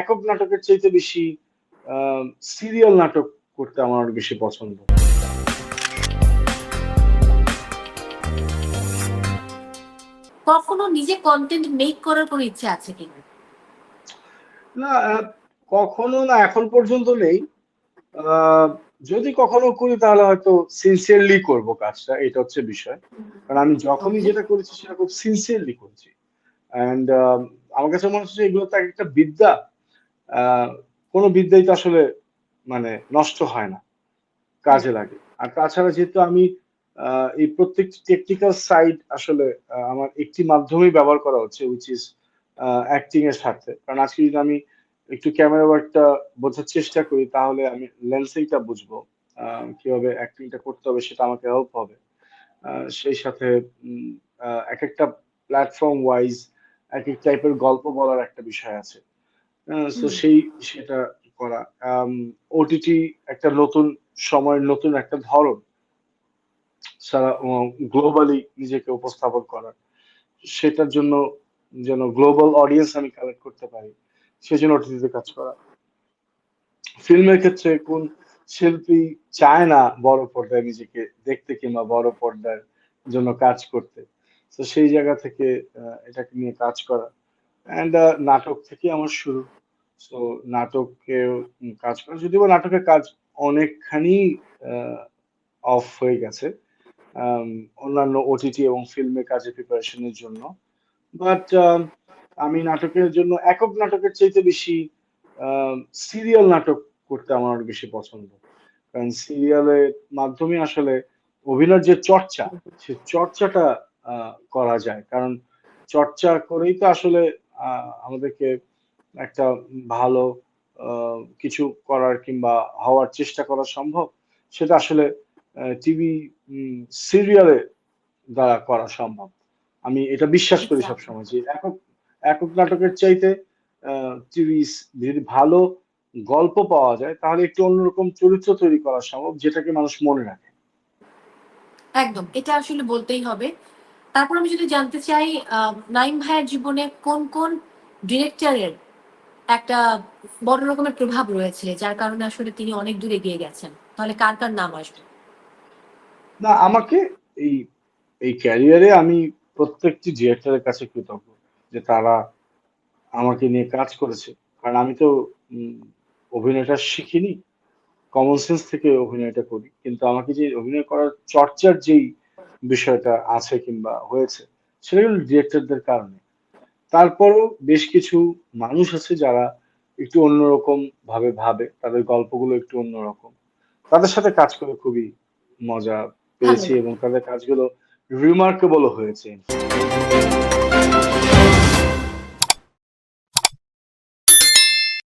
একক নাটকের চাইতে বেশি সিরিয়াল নাটক করতে আমার বেশি পছন্দ। কখনো নিজে কন্টেন্ট মেক করার কোনো ইচ্ছা আছে কিনা না কখনো না এখন পর্যন্ত নেই। যদি কখনো করি তাহলে হয়তো সিনসিয়ারলি করব কাজটা এটা হচ্ছে বিষয়। কারণ আমি যখনই যেটা করেছি সেটা খুব সিনসিয়ারলি করেছি। অ্যান্ড আমার কাছে মনে হচ্ছে এগুলো তো এক একটা বিদ্যা। কোনো বিদ্যাই তো আসলে মানে নষ্ট হয় না, কাজে লাগে। আর তাছাড়া যেহেতু আমি এই প্রত্যেকটি টেকনিক্যাল সাইড আসলে আমার একটি মাধ্যমেই ব্যবহার করা হচ্ছে উইচ ইজ অ্যাক্টিং এর সাথে। কারণ আজকে যদি আমি একটু ক্যামেরা ওয়ার্কটা বোঝার চেষ্টা করি, তাহলে আমি লেন্সিংটা বুঝব কীভাবে অ্যাক্টিংটা করতে হবে সেটা আমাকে হেল্প হবে। সেই সাথে এক একটা প্ল্যাটফর্ম ওয়াইজ এক এক টাইপের গল্প বলার একটা বিষয় আছে। তো সেই সেটা করা। ওটিটি একটা নতুন সময়ের নতুন একটা ধরন সারা গ্লোবালি নিজেকে উপস্থাপন করার। সেটার জন্য যেন গ্লোবাল অডিয়েন্স আমি কালেক্ট করতে পারি সেজন্য ওটিটিতে কাজ করা। ফিল্মের ক্ষেত্রে কোন শিল্পী চায় না বড় পর্দায় নিজেকে দেখতে কিংবা বড় পর্দার জন্য কাজ করতে তো সেই জায়গা থেকে এটাকে নিয়ে কাজ করা। অ্যান্ড নাটক থেকে আমার শুরু। সো নাটকে কাজ করা, যদিও নাটকের কাজ অনেকখানি অফ হয়ে গেছে অন্যান্য ওটিটি এবং ফিল্মে কাজে প্রিপারেশনের জন্য। বাট আমি নাটকের জন্য, একক নাটকের চাইতে বেশি সিরিয়াল নাটক করতে আমার অনেক বেশি পছন্দ। কারণ সিরিয়ালের মাধ্যমে আসলে অভিনয়ের যে চর্চা, সে চর্চাটা করা যায়। কারণ চর্চা করেই তো আসলে আমাদেরকে একটা ভালো আহ, কিছু করার কিংবা হওয়ার চেষ্টা করা সম্ভব সেটা আসলে টিভি সিরিয়ালে দ্বারা করা সম্ভব। আমি এটা বিশ্বাস করি Exactly. সবসময় যে একক একক নাটকের চাইতে টিভি যদি ভালো গল্প পাওয়া যায় তাহলে একটু অন্যরকম চরিত্র তৈরি করা সম্ভব যেটাকে মানুষ মনে রাখে। একদম। এটা আসলে বলতেই হবে। তারপর আমি যদি জানতে চাই নাইম ভাইয়ের জীবনে কোন কোন ডিরেক্টরের একটা বড় রকমের প্রভাব রয়েছে, যার কারণে আসলে তিনি অনেক দূর এগিয়ে গেছেন? তাহলে কার কার নাম আসবে? না, আমাকে এই এই ক্যারিয়ারে আমি প্রত্যেকটি ডিরেক্টরের কাছে কৃতজ্ঞ যে তারা আমাকে নিয়ে কাজ করেছে। কারণ আমি তো অভিনয়টা শিখিনি কমন সেন্স থেকে অভিনয়টা করি। কিন্তু আমাকে যে অভিনয় করার চর্চার যেই বিষয়টা আছে কিংবা হয়েছে সেটা হলো ডিরেক্টরদের কারণে। তারপরও বেশ কিছু মানুষ আছে যারা একটু অন্যরকম ভাবে ভাবে তাদের গল্পগুলো একটু অন্যরকম। তাদের সাথে কাজ করে খুবই মজা পেয়েছি এবং তাদের কাজগুলো রিমার্কেবল হয়েছে।